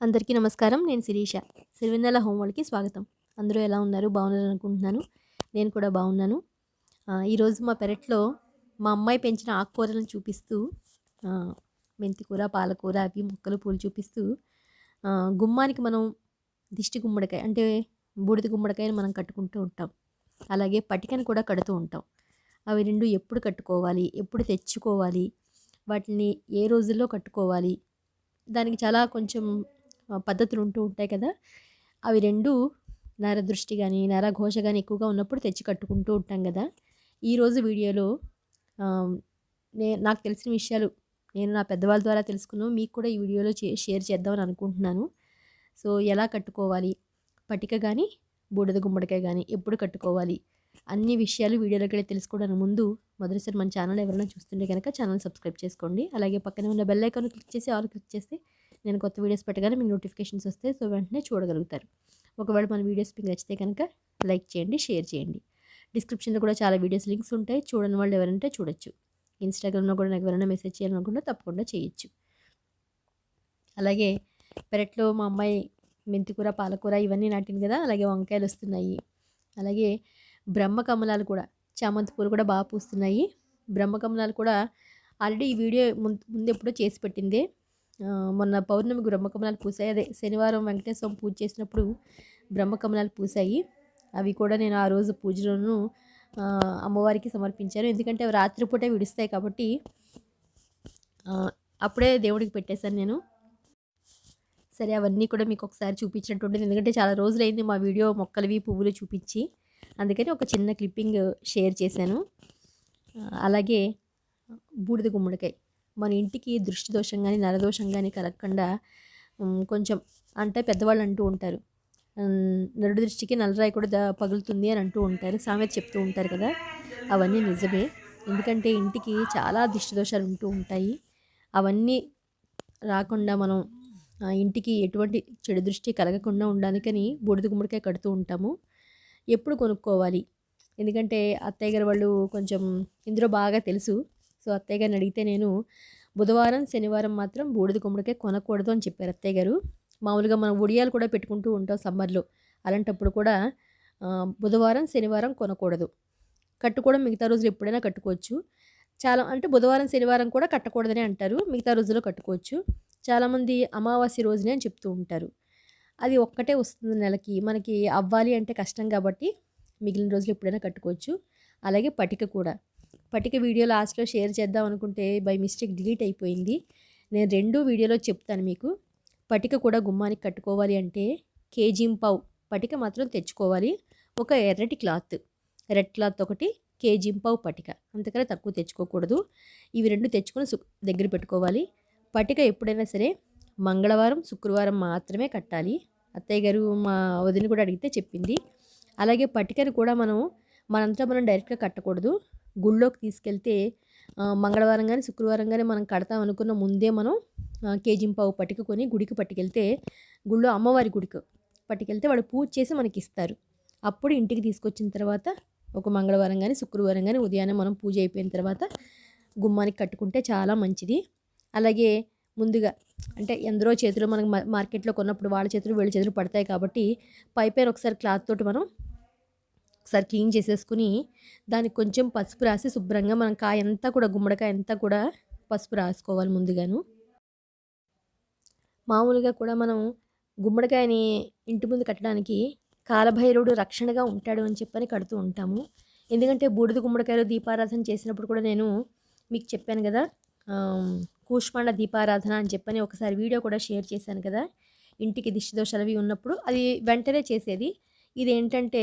అందరికీ నమస్కారం. నేను శిరీష. సిరివెన్నెల హోంవర్క్కి స్వాగతం. అందరూ ఎలా ఉన్నారు? బాగున్నారు అనుకుంటున్నాను నేను కూడా బాగున్నాను. ఈరోజు మా పెరట్లో మా అమ్మాయి పెంచిన ఆకుకూరలను చూపిస్తూ మెంతికూర పాలకూర అవి మొక్కలు పూలు చూపిస్తూ గుమ్మానికి మనం దిష్టి గుమ్మడికాయ అంటే బూడిద గుమ్మడికాయని మనం కట్టుకుంటూ ఉంటాం. అలాగే పటికని కూడా కడుతూ ఉంటాం. అవి రెండు ఎప్పుడు కట్టుకోవాలి? ఎప్పుడు తెచ్చుకోవాలి? వాటిని ఏ రోజుల్లో కట్టుకోవాలి? దానికి చాలా కొంచెం పద్ధతులు ఉంటూ ఉంటాయి కదా. అవి రెండు నరదృష్టి కానీ నరఘోష కానీ ఎక్కువగా ఉన్నప్పుడు తెచ్చి కట్టుకుంటూ ఉంటాం కదా. ఈరోజు వీడియోలో నే నాకు తెలిసిన విషయాలు నేను నా పెద్దవాళ్ళ ద్వారా తెలుసుకున్నాను. మీకు కూడా ఈ వీడియోలో షేర్ చేద్దామని అనుకుంటున్నాను. సో ఎలా కట్టుకోవాలి? పటిక కానీ బూడిద గుమ్మడికాయ కానీ ఎప్పుడు కట్టుకోవాలి? అన్ని విషయాలు వీడియోలోకి వెళ్ళి తెలుసుకోవడానికి ముందు మొదటిసారి మన ఛానల్ ఎవరైనా చూస్తుంటే కనుక ఛానల్ సబ్స్క్రైబ్ చేసుకోండి. అలాగే పక్కనే ఉన్న బెల్ ఐకాన్ క్లిక్ చేసి ఆల్ క్లిక్ చేస్తే నేను కొత్త వీడియోస్ పెట్టగానే మీకు నోటిఫికేషన్స్ వస్తాయి. సో వెంటనే చూడగలుగుతారు. ఒకవేళ మన వీడియోస్ మీకు నచ్చితే కనుక లైక్ చేయండి షేర్ చేయండి. డిస్క్రిప్షన్లో కూడా చాలా వీడియోస్ లింక్స్ ఉంటాయి. చూడని వాళ్ళు ఎవరంటే చూడొచ్చు. ఇన్స్టాగ్రామ్లో కూడా నాకు ఎవరైనా మెసేజ్ చేయాలనుకుంటే తప్పకుండా చేయొచ్చు. అలాగే పెరట్లో మా అమ్మాయి మెంతికూర పాలకూర ఇవన్నీ నాటింది కదా అలాగే వంకాయలు వస్తున్నాయి. అలాగే బ్రహ్మకమలాలు కూడా చామంతి పూలు కూడా బాగా పూస్తున్నాయి. బ్రహ్మకమలాలు కూడా ఆల్రెడీ ఈ వీడియో ముందు ముందు ఎప్పుడో చేసి పెట్టిందే. మొన్న పౌర్ణమికి బ్రహ్మకమలాలు పూసాయి. అదే శనివారం వెంకటేశ్వరం పూజ చేసినప్పుడు బ్రహ్మకమలాలు పూసాయి. అవి కూడా నేను ఆ రోజు పూజలోను అమ్మవారికి సమర్పించాను. ఎందుకంటే అవి రాత్రిపూటే విడుస్తాయి కాబట్టి అప్పుడే దేవుడికి పెట్టేశాను నేను. సరే అవన్నీ కూడా మీకు ఒకసారి చూపించినట్టు ఎందుకంటే చాలా రోజులైంది మా వీడియో మొక్కలవి పువ్వులు చూపించి. అందుకని ఒక చిన్న క్లిప్పింగ్ షేర్ చేశాను. అలాగే బూడిద గుమ్మడికాయ. మన ఇంటికి దృష్టి దోషం కానీ నరదోషం కానీ కలగకుండా కొంచెం అంటే పెద్దవాళ్ళు అంటూ ఉంటారు. నరుడు దృష్టికి నల్లరాయి కూడా పగులుతుంది అని అంటూ ఉంటారు. సామెత చెప్తూ ఉంటారు కదా అవన్నీ నిజమే. ఎందుకంటే ఇంటికి చాలా దిష్టి దోషాలు ఉంటూ ఉంటాయి. అవన్నీ రాకుండా మనం ఆ, ఇంటికి ఎటువంటి చెడు దృష్టి కలగకుండా ఉండడానికని బూడిద గుమ్మడికాయ కడుతూ ఉంటాము. ఎప్పుడు కొనుక్కోవాలి? ఎందుకంటే అత్తయ్య గారు వాళ్ళు కొంచెం ఇందులో బాగా తెలుసు. సో అత్తయ్య గారిని అడిగితే నేను బుధవారం శనివారం మాత్రం బూడిద గుమ్మడికాయ కొనకూడదు అని చెప్పారు అత్తయ్య గారు. మామూలుగా మనం ఉడియాలు కూడా పెట్టుకుంటూ ఉంటాం సమ్మర్లో. అలాంటప్పుడు కూడా బుధవారం శనివారం కొనకూడదు. కట్టుకోవడం మిగతా రోజులు ఎప్పుడైనా కట్టుకోవచ్చు. చాలా అంటే బుధవారం శనివారం కూడా కట్టకూడదని అంటారు. మిగతా రోజుల్లో కట్టుకోవచ్చు. చాలామంది అమావాస్య రోజునే అని చెప్తూ ఉంటారు. అది ఒక్కటే వస్తుంది నెలకి. మనకి అవ్వాలి అంటే కష్టం కాబట్టి మిగిలిన రోజులు ఎప్పుడైనా కట్టుకోవచ్చు. అలాగే పటిక కూడా. పటిక వీడియో లాస్ట్లో షేర్ చేద్దాం అనుకుంటే బై మిస్టేక్ డిలీట్ అయిపోయింది. నేను రెండు వీడియోలో చెప్తాను మీకు. పటిక కూడా గుమ్మానికి కట్టుకోవాలి అంటే కేజీ పావు? పటిక మాత్రం తెచ్చుకోవాలి. ఒక ఎర్రటి క్లాత్. రెడ్ క్లాత్ ఒకటి కేజీ పావు పటిక. అంతకన్నా తక్కువ తెచ్చుకోకూడదు. ఇవి రెండు తెచ్చుకొని దగ్గర పెట్టుకోవాలి. పటిక ఎప్పుడైనా సరే మంగళవారం శుక్రవారం మాత్రమే కట్టాలి. అత్తయ్య గారు మా వదిన కూడా అడిగితే చెప్పింది. అలాగే పటికను కూడా మనం మనంతా మనం డైరెక్ట్గా కట్టకూడదు. గుళ్ళోకి తీసుకెళ్తే మంగళవారం కానీ శుక్రవారం కానీ మనం కడతాం అనుకున్న ముందే మనం కేజింపావు కేజీ పావు గుడికి పట్టుకెళ్తే గుళ్ళో అమ్మవారి గుడికి పట్టుకెళ్తే వాడు పూజ చేసి మనకి ఇస్తారు అప్పుడు ఇంటికి తీసుకొచ్చిన తర్వాత ఒక మంగళవారం కానీ శుక్రవారం కానీ ఉదయాన్నే మనం పూజ అయిపోయిన తర్వాత గుమ్మానికి కట్టుకుంటే చాలా మంచిది. అలాగే ముందుగా అంటే ఎందరో చేతులు మనకు మార్కెట్లో కొన్నప్పుడు వాళ్ళ చేతులు వీళ్ళ చేతులు పడతాయి కాబట్టి పైపైన ఒకసారి క్లాత్ తోటి మనం ఒకసారి క్లీన్ చేసేసుకుని దానికి కొంచెం పసుపు రాసి శుభ్రంగా మనం కాయ అంతా కూడా గుమ్మడికాయ అంతా కూడా పసుపు రాసుకోవాలి ముందుగాను. మామూలుగా కూడా మనం గుమ్మడికాయని ఇంటి ముందు కట్టడానికి కాలభైరవుడు రక్షణగా ఉంటాడు అని చెప్పని కడుతూ ఉంటాము. ఎందుకంటే బూడిద గుమ్మడికాయలు దీపారాధన చేసినప్పుడు కూడా నేను మీకు చెప్పాను కదా కూష్మాండ దీపారాధన అని చెప్పని ఒకసారి వీడియో కూడా షేర్ చేశాను కదా ఇంటికి దిష్టి దోషాలు అవి ఉన్నప్పుడు అది వెంటనే చేసేది. ఇది ఏంటంటే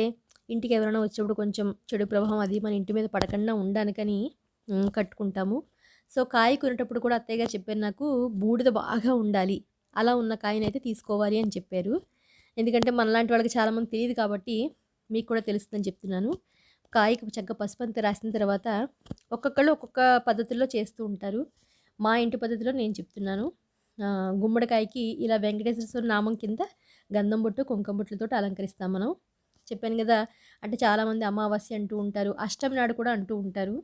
ఇంటికి ఎవరైనా వచ్చినప్పుడు కొంచెం చెడు ప్రభావం అది మన ఇంటి మీద పడకుండా ఉండడానికని కట్టుకుంటాము. సో కాయ కొనేటప్పుడు కూడా అత్తయ్య గారు చెప్పారు నాకు బూడిద బాగా ఉండాలి అలా ఉన్న కాయనైతే తీసుకోవాలి అని చెప్పారు. ఎందుకంటే మనలాంటి వాళ్ళకి చాలామంది తెలియదు కాబట్టి మీకు కూడా తెలుస్తుందని చెప్తున్నాను. కాయకు చక్కగా పసుపు అంతా రాసిన తర్వాత ఒక్కొక్కళ్ళు ఒక్కొక్క పద్ధతిలో చేస్తూ ఉంటారు. మా ఇంటి పద్ధతిలో నేను చెప్తున్నాను. గుమ్మడికాయకి ఇలా వెంకటేశ్వర స్వామి నామం కింద గంధం బొట్టు కుంకుమ బొట్లతో అలంకరిస్తాం మనం. చెప్పాను కదా! అంటే చాలామంది అమావాస్య అంటూ ఉంటారు. అష్టమి నాడు కూడా అంటూ ఉంటారు.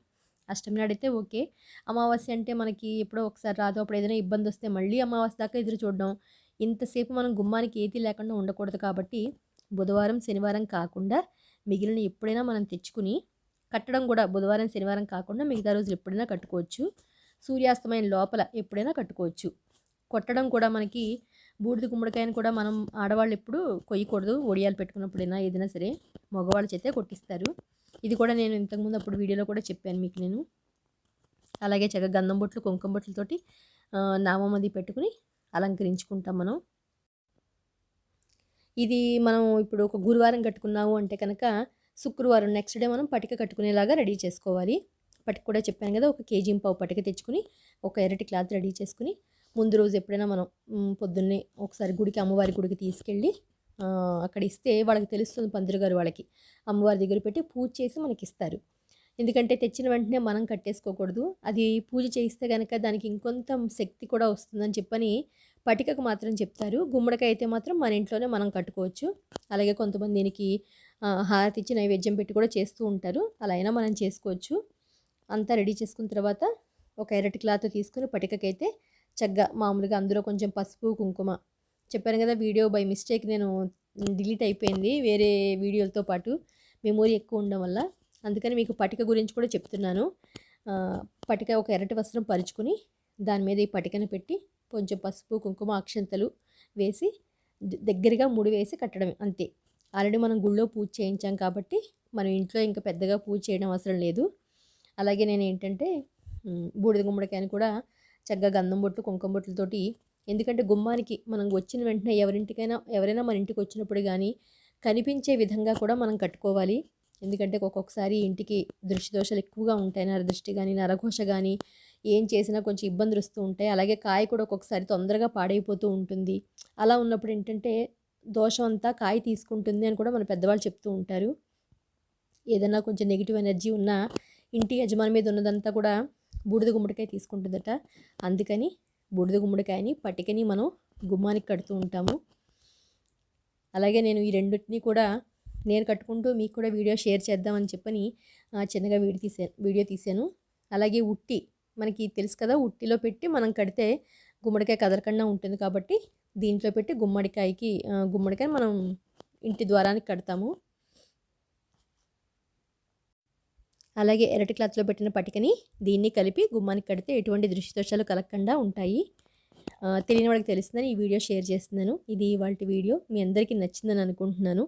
అష్టమి నాడు అయితే ఓకే. అమావాస్య అంటే మనకి ఎప్పుడో ఒకసారి రాదు. అప్పుడు ఏదైనా ఇబ్బంది వస్తే మళ్ళీ అమావాస్య దాకా ఎదురు చూడడం. ఇంతసేపు మనం గుమ్మానికి ఏది లేకుండా ఉండకూడదు కాబట్టి బుధవారం శనివారం కాకుండా మిగిలిన ఎప్పుడైనా మనం తెచ్చుకుని కట్టడం కూడా బుధవారం శనివారం కాకుండా మిగతా రోజులు ఎప్పుడైనా కట్టుకోవచ్చు. సూర్యాస్తమైన లోపల ఎప్పుడైనా కట్టుకోవచ్చు. కొట్టడం కూడా మనకి బూడిద గుమ్మడికాయని కూడా మనం ఆడవాళ్ళు ఎప్పుడు కొయ్యకూడదు. ఒడియాలు పెట్టుకున్నప్పుడైనా ఏదైనా సరే మగవాళ్ళు చేతే కొట్టిస్తారు. ఇది కూడా నేను ఇంతకుముందు అప్పుడు వీడియోలో కూడా చెప్పాను మీకు నేను. అలాగే చక్కగా గంధం బొట్లు కుంకుమ బొట్లతోటి అది పెట్టుకుని అలంకరించుకుంటాం మనం. ఇది మనం ఇప్పుడు ఒక గురువారం కట్టుకున్నాము అంటే కనుక శుక్రవారం నెక్స్ట్ డే మనం పటిక కట్టుకునేలాగా రెడీ చేసుకోవాలి. పటిక కూడా చెప్పాను కదా ఒక కేజీ పావు పటిక తెచ్చుకుని ఒక ఎరటి క్లాత్ రెడీ చేసుకుని ముందు రోజు ఎప్పుడైనా మనం పొద్దున్నే ఒకసారి గుడికి అమ్మవారి గుడికి తీసుకెళ్ళి అక్కడ ఇస్తే వాళ్ళకి తెలుస్తుంది పంతులు గారు వాళ్ళకి. అమ్మవారి దగ్గర పెట్టి పూజ చేసి మనకి ఇస్తారు ఎందుకంటే తెచ్చిన వెంటనే మనం కట్టేసుకోకూడదు. అది పూజ చేయిస్తే కనుక దానికి ఇంకొంత శక్తి కూడా వస్తుందని చెప్పని పటికకు మాత్రం చెప్తారు. గుమ్మడికాయ అయితే మాత్రం మన ఇంట్లోనే మనం కట్టుకోవచ్చు. అలాగే కొంతమంది దీనికి హారతి ఇచ్చి నైవేద్యం పెట్టి కూడా చేస్తూ ఉంటారు. అలా అయినా మనం చేసుకోవచ్చు. అంతా రెడీ చేసుకున్న తర్వాత ఒక ఎర్రటి క్లాత్ తీసుకుని పటికకైతే చక్కగా మామూలుగా అందులో కొంచెం పసుపు కుంకుమ. చెప్పాను కదా వీడియో బై మిస్టేక్ నేను డిలీట్ అయిపోయింది వేరే వీడియోలతో పాటు మెమోరీ ఎక్కువ ఉండడం వల్ల. అందుకని మీకు పటిక గురించి కూడా చెప్తున్నాను. పటిక ఒక ఎర్రటి వస్త్రం పరుచుకుని దాని మీద ఈ పటికను పెట్టి కొంచెం పసుపు కుంకుమ అక్షంతలు వేసి దగ్గరగా ముడి వేసి కట్టడం అంతే. ఆల్రెడీ మనం గుళ్ళో పూజ చేయించాం కాబట్టి మనం ఇంట్లో ఇంకా పెద్దగా పూజ చేయడం అవసరం లేదు. అలాగే నేను ఏంటంటే బూడిద గుమ్మడికాయని కూడా చక్కగా గంధం బొట్లు కుంకుమ బొట్లతోటి ఎందుకంటే గుమ్మానికి మనం వచ్చిన వెంటనే ఎవరింటికైనా ఎవరైనా మన ఇంటికి వచ్చినప్పుడు కానీ కనిపించే విధంగా కూడా మనం కట్టుకోవాలి. ఎందుకంటే ఒక్కొక్కసారి ఇంటికి దృష్టి దోషాలు ఎక్కువగా ఉంటాయి. నరదృష్టి కానీ నరఘోష కానీ ఏం చేసినా కొంచెం ఇబ్బందులు వస్తూ ఉంటాయి. అలాగే కాయ కూడా ఒక్కొక్కసారి తొందరగా పాడైపోతూ ఉంటుంది. అలా ఉన్నప్పుడు ఏంటంటే దోషం అంతా కాయ తీసుకుంటుంది అని కూడా మన పెద్దవాళ్ళు చెప్తూ ఉంటారు. ఏదైనా కొంచెం నెగిటివ్ ఎనర్జీ ఉన్నా ఇంటి యజమాని మీద ఉన్నదంతా కూడా బూడిద గుమ్మడికాయ తీసుకుంటుందట. అందుకని బూడిద గుమ్మడికాయని పట్టికని మనం గుమ్మానికి కడుతూ ఉంటాము. అలాగే నేను ఈ రెండింటిని కూడా నేను కట్టుకుంటూ మీకు కూడా వీడియో షేర్ చేద్దామని చెప్పని చిన్నగా వీడియో తీసాను వీడియో తీసాను అలాగే ఉట్టి మనకి తెలుసు కదా ఉట్టిలో పెట్టి మనం కడితే గుమ్మడికాయ కదలకుండా ఉంటుంది కాబట్టి దీంట్లో పెట్టి గుమ్మడికాయకి గుమ్మడికాయ మనం ఇంటి ద్వారానికి కడతాము. అలాగే ఎరటి క్లాత్లో పెట్టిన పటికని దీన్ని కలిపి గుమ్మానికి కడితే ఎటువంటి దృష్టిదోషాలు కలగకుండా ఉంటాయి. తెలియని వాళ్ళకి తెలుస్తుందని ఈ వీడియో షేర్ చేస్తున్నాను. ఇది ఇవాళ వీడియో. మీ అందరికీ నచ్చిందని అనుకుంటున్నాను.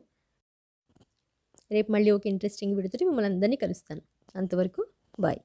రేపు మళ్ళీ ఒక ఇంట్రెస్టింగ్ వీడియోతో మిమ్మల్ని అందరినీ కలుస్తాను. అంతవరకు బాయ్.